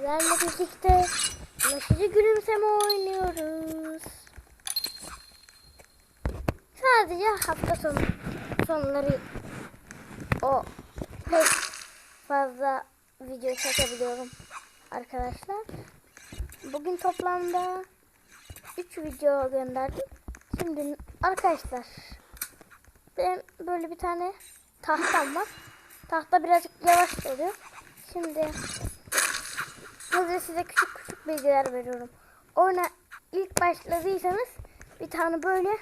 sizlerle birlikte bulaşıcı gülümseme oynuyoruz. Sadece hafta sonu sonları o pek fazla video çekebiliyorum arkadaşlar. Bugün toplamda 3 video gönderdim. Şimdi arkadaşlar ben böyle bir tane tahtam var. Tahta birazcık yavaş oluyor. Şimdi Burada size küçük küçük bilgiler veriyorum. Oyuna ilk başladıysanız bir tane böyle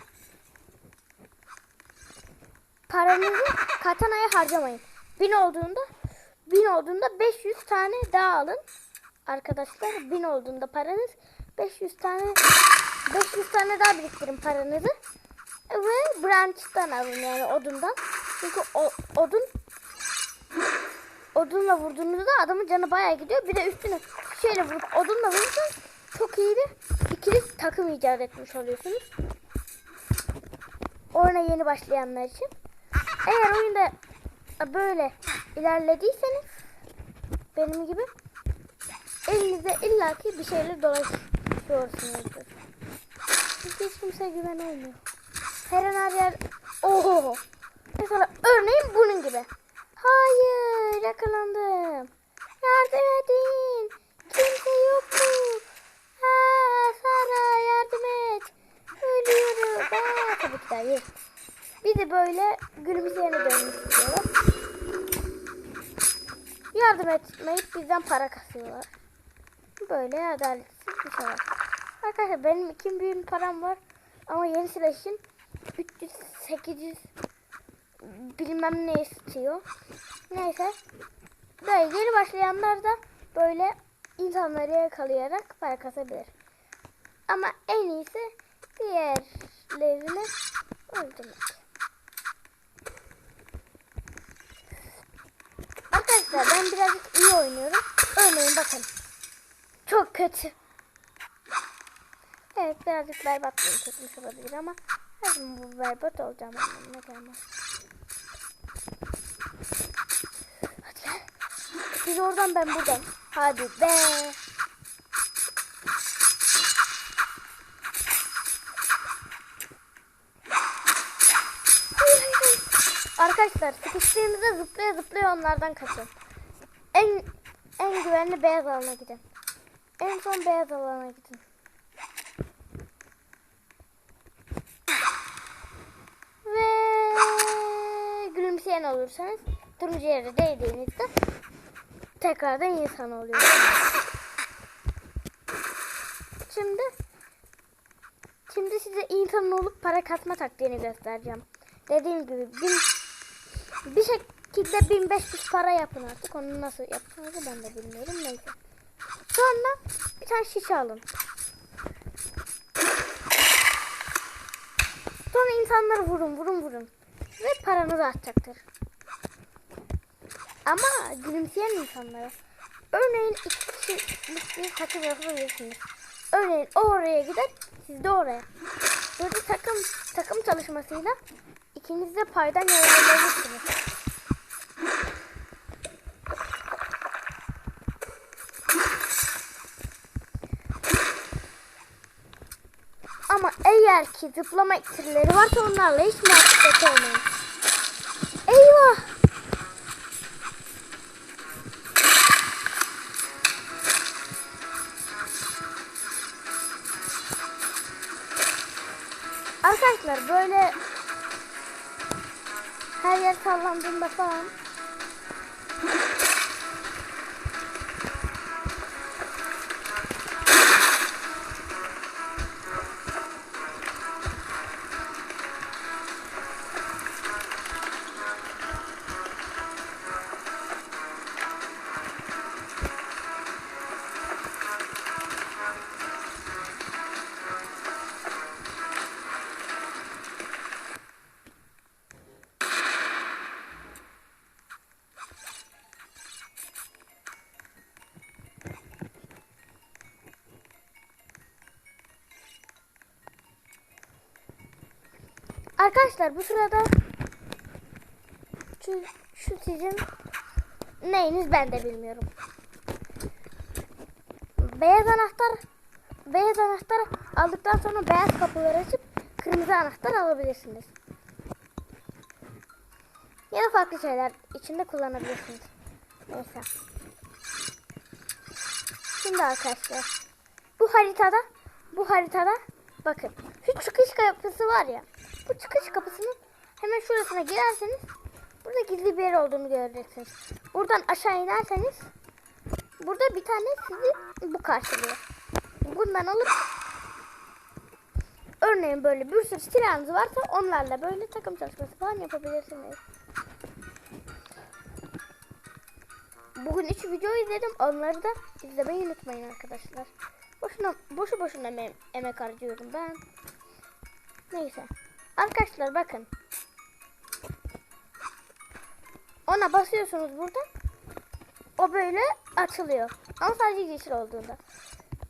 paranızı katanaya harcamayın. Bin olduğunda bin olduğunda 500 tane daha alın. Arkadaşlar bin olduğunda paranız 500 tane 500 tane daha biriktirin paranızı. Ve branch'tan alın yani odundan. Çünkü o, odun odunla vurduğunuzda adamın canı bayağı gidiyor. Bir de üstüne şeyle vurup odunla vurursanız çok iyi bir ikili takım icat etmiş oluyorsunuz. Oyuna yeni başlayanlar için. Eğer oyunda böyle ilerlediyseniz benim gibi elinizde illaki bir şeyler dolaşıyorsunuzdur. Çünkü hiç kimse güven olmuyor. Her an her yer oho. Mesela örneğin bunun gibi. Hayır yakalandım. Yardım edin. Kimse yok mu? Ha, Sara yardım et. Ölüyorum. Aa, tabii ki de hayır. Bir de böyle gülümseyene dönmek istiyorlar. Yardım etmeyip bizden para kasıyorlar. Böyle adaletsiz bir şey var. Arkadaşlar benim 2000 param var. Ama yeni silah için 300, 800 bilmem ne istiyor. Neyse. Böyle yeni başlayanlar da böyle insanları yakalayarak para kasabilir. Ama en iyisi diğerlerini öldürmek. Arkadaşlar ben birazcık iyi oynuyorum. Örneğin bakın. Çok kötü. Evet birazcık berbat bir çekmiş olabilir ama her bu berbat olacağım anlamına gelmez. Hadi gel. Siz oradan ben buradan. Hadi be. Arkadaşlar sıkıştığımızda zıplaya zıplaya onlardan kaçın. En en güvenli beyaz alana gidin. En son beyaz alana gidin. Ve gülümseyen olursanız turuncu yere değdiğinizde tekrardan insan oluyorsunuz. Şimdi şimdi size insan olup para kasma taktiğini göstereceğim. Dediğim gibi bin, bir şekilde 1500 para yapın artık. Onu nasıl yapacağınızı ben de bilmiyorum. Neyse. Sonra bir tane şişe alın. Sonra insanları vurun vurun vurun. Ve paranız artacaktır. Ama gülümseyen insanlara. Örneğin iki kişilik bir takım yapabilirsiniz. Örneğin o oraya gider, siz de oraya. Böyle takım takım çalışmasıyla ikiniz de paydan yararlanırsınız. Ama eğer ki zıplama iksirleri varsa onlarla hiç muhabbet olmayın. Her yer sallandığında falan Arkadaşlar bu sırada şu, şu sizin neyiniz ben de bilmiyorum. beyaz anahtar beyaz anahtar aldıktan sonra beyaz kapıları açıp kırmızı anahtar alabilirsiniz. Ya da farklı şeyler içinde kullanabilirsiniz. Neyse. Şimdi arkadaşlar bu haritada bu haritada bakın şu çıkış kapısı var ya bu çıkış kapısının hemen şurasına girerseniz burada gizli bir yer olduğunu göreceksiniz. Buradan aşağı inerseniz burada bir tane sizi bu karşılıyor. Bundan alıp örneğin böyle bir sürü silahınız varsa onlarla böyle takım çalışması falan yapabilirsiniz. Bugün 3 video izledim. Onları da izlemeyi unutmayın arkadaşlar. Boşuna, boşu boşuna em- emek harcıyorum ben. Neyse. Arkadaşlar bakın. Ona basıyorsunuz burada. O böyle açılıyor. Ama sadece yeşil olduğunda.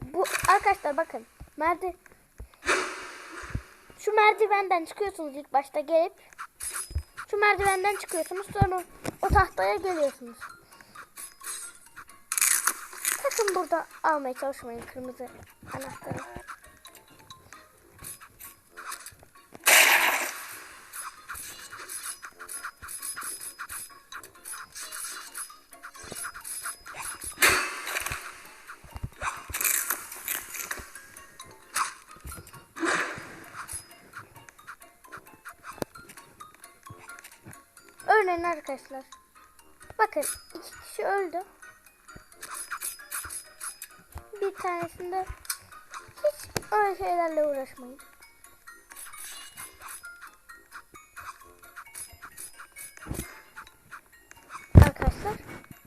Bu arkadaşlar bakın. Merdi şu merdivenden çıkıyorsunuz ilk başta gelip şu merdivenden çıkıyorsunuz sonra o tahtaya geliyorsunuz. Sakın burada almaya çalışmayın kırmızı anahtarı. Örneğin arkadaşlar. Bakın iki kişi öldü. Bir tanesinde hiç öyle şeylerle uğraşmayın. Arkadaşlar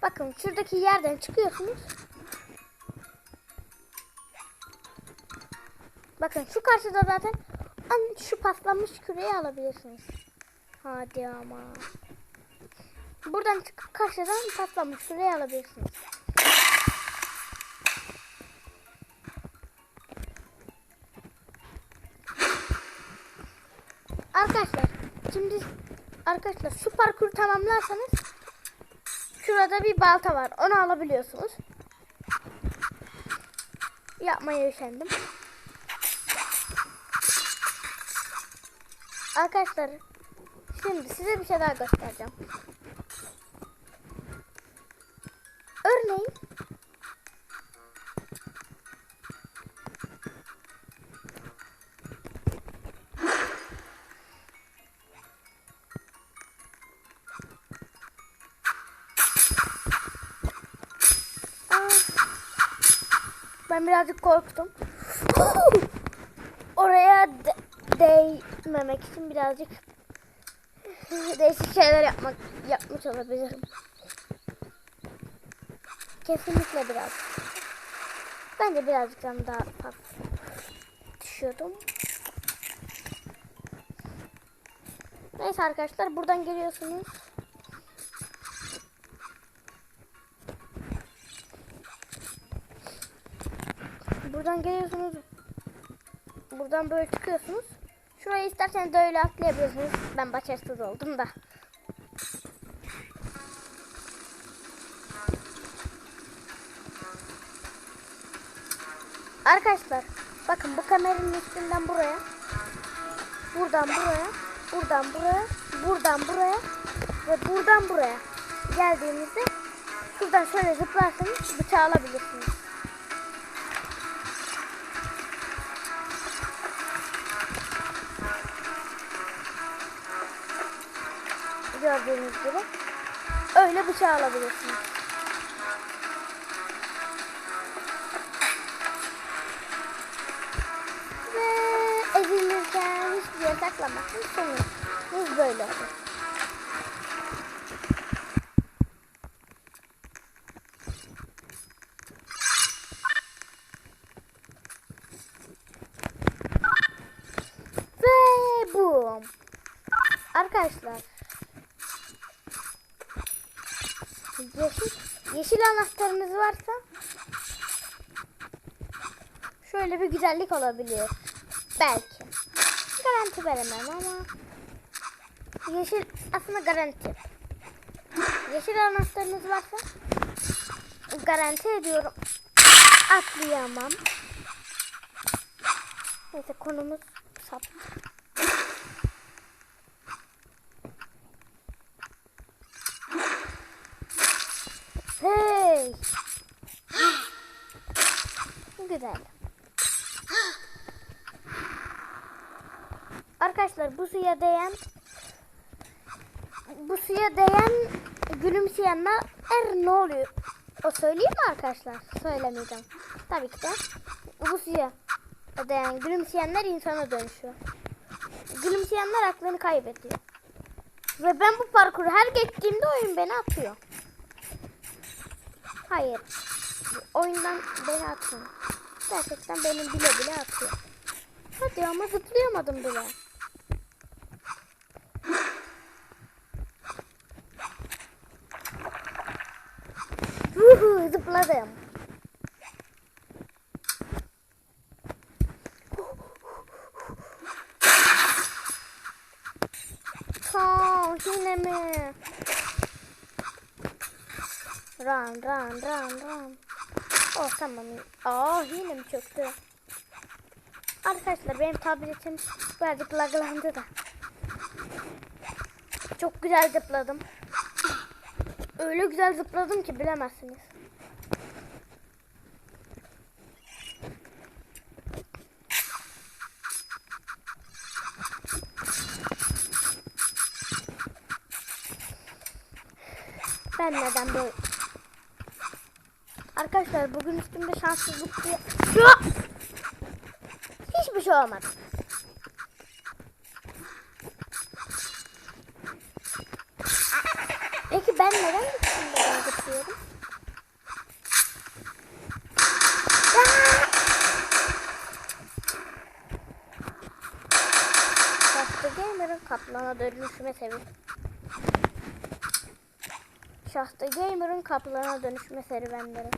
bakın şuradaki yerden çıkıyorsunuz. Bakın şu karşıda zaten şu paslanmış küreyi alabilirsiniz. Hadi ama. Buradan çıkıp karşıdan patlamış şuraya alabilirsiniz. Arkadaşlar şimdi arkadaşlar şu parkuru tamamlarsanız şurada bir balta var. Onu alabiliyorsunuz. Yapmaya üşendim. Arkadaşlar Şimdi size bir şey daha göstereceğim. Ben birazcık korktum. Oraya de- değmemek için birazcık değişik şeyler yapmak yapmış olabilirim. Kesinlikle biraz. Bence birazcık daha daha fazla düşüyordum. Neyse arkadaşlar buradan geliyorsunuz. Buradan geliyorsunuz. Buradan böyle çıkıyorsunuz. Şuraya isterseniz öyle atlayabilirsiniz. Ben başarısız oldum da. Arkadaşlar bakın bu kameranın üstünden buraya. Buradan buraya. Buradan buraya. Buradan buraya. Ve buradan buraya. Geldiğinizde şuradan şöyle zıplarsanız bıçağı alabilirsiniz. Gördüğünüz gibi öyle bıçağı alabilirsiniz. Ve ezilirken hiçbir yere saklanmasın sonumuz böyle olur. Ve boom. Arkadaşlar yeşil, anahtarınız varsa şöyle bir güzellik olabilir. Belki. Garanti veremem ama yeşil aslında garanti. Yeşil anahtarınız varsa garanti ediyorum. atlayamam. Neyse konumuz Güzel. Arkadaşlar bu suya değen bu suya değen gülümseyenler er ne oluyor? O söyleyeyim mi arkadaşlar? Söylemeyeceğim. Tabii ki de bu suya değen gülümseyenler insana dönüşüyor. Gülümseyenler aklını kaybediyor. Ve ben bu parkuru her geçtiğimde oyun beni atıyor. Hayır. Oyundan beni atmıyor. Gerçekten benim bile bile atıyor. Hadi ama zıplayamadım bile. Vuhu zıpladım. Aa, yine mi? Run run run run. Oh tamam. Aa yine mi çöktü? Arkadaşlar benim tabletim birazcık laglandı da. Çok güzel zıpladım. Öyle güzel zıpladım ki bilemezsiniz. Ben neden böyle... Arkadaşlar bugün üstümde şanssızlık diye... Hiçbir şey olmadı. Peki ben neden üstümde? Şahsı Gamer'ın kaplana dönüşme sebebi. Şahsı Gamer'ın kaplana dönüşme serüvenleri.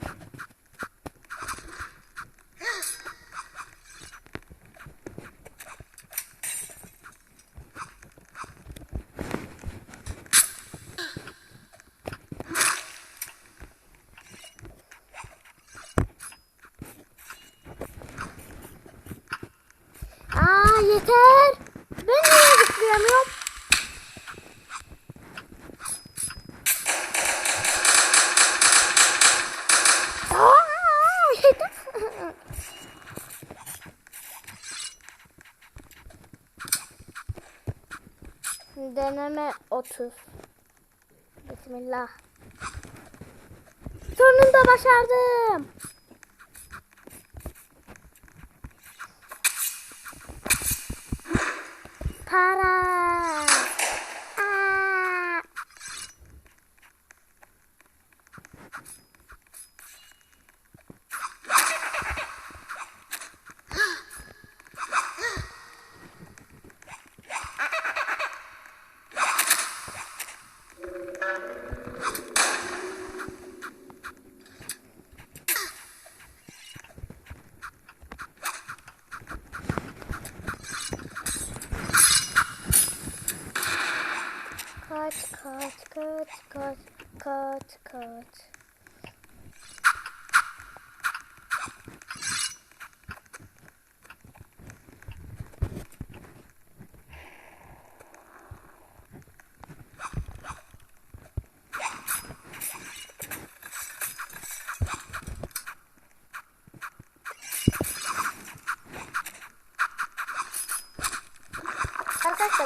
Aa yeter. Ben niye zıplayamıyorum? Deneme 30. Bismillah. Sonunda başardım. Para. Aa.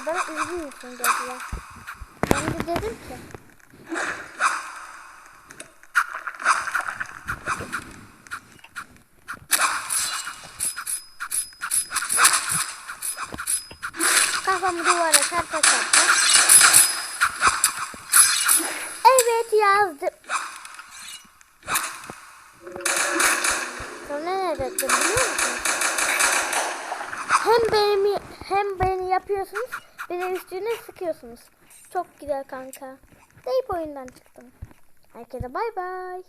Bana üzgün müsün dediler. Ben de dedim ki. Kafamı duvara çarpa çarpa. Evet yazdım. Sonra ne dedim biliyor musunuz? Hem beni hem beni yapıyorsunuz bir de üstüne sıkıyorsunuz. Çok güzel kanka. Deyip oyundan çıktım. Herkese bay bay.